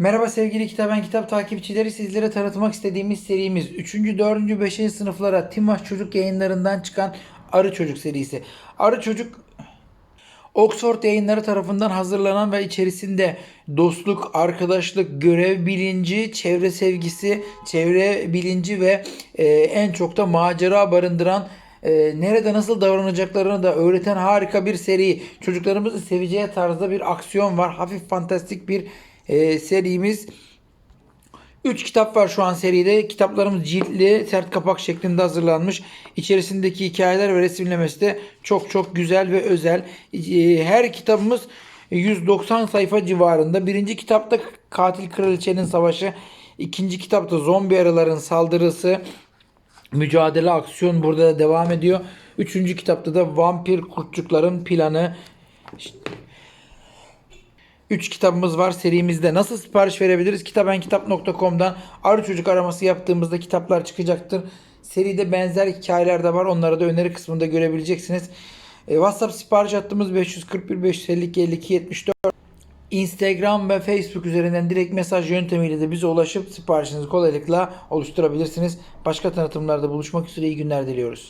Merhaba sevgili Kitaben Kitap takipçileri sizlere tanıtmak istediğimiz serimiz 3. 4. 5. sınıflara Timaş Çocuk yayınlarından çıkan Arı Çocuk serisi. Arı Çocuk Oxford yayınları tarafından hazırlanan ve içerisinde dostluk, arkadaşlık, görev bilinci, çevre sevgisi, çevre bilinci ve e, en çok da macera barındıran e, nerede nasıl davranacaklarını da öğreten harika bir seri. Çocuklarımızın seveceği tarzda bir aksiyon var. Hafif fantastik bir e, serimiz. 3 kitap var şu an seride. Kitaplarımız ciltli, sert kapak şeklinde hazırlanmış. İçerisindeki hikayeler ve resimlemesi de çok çok güzel ve özel. Ee, Her kitabımız 190 sayfa civarında. Birinci kitapta Katil Kraliçenin Savaşı. İkinci kitapta zombi arıların saldırısı. Mücadele aksiyon burada da devam ediyor. Üçüncü kitapta da vampir kurtçukların planı. 3 kitabımız var serimizde. Nasıl sipariş verebiliriz? Kitabenkitap.com'dan arı çocuk araması yaptığımızda kitaplar çıkacaktır. Seride benzer hikayeler de var. Onları da öneri kısmında görebileceksiniz. E, WhatsApp sipariş hattımız 541 552 52 74. Instagram ve Facebook üzerinden direkt mesaj yöntemiyle de bize ulaşıp siparişinizi kolaylıkla oluşturabilirsiniz. Başka tanıtımlarda buluşmak üzere iyi günler diliyoruz.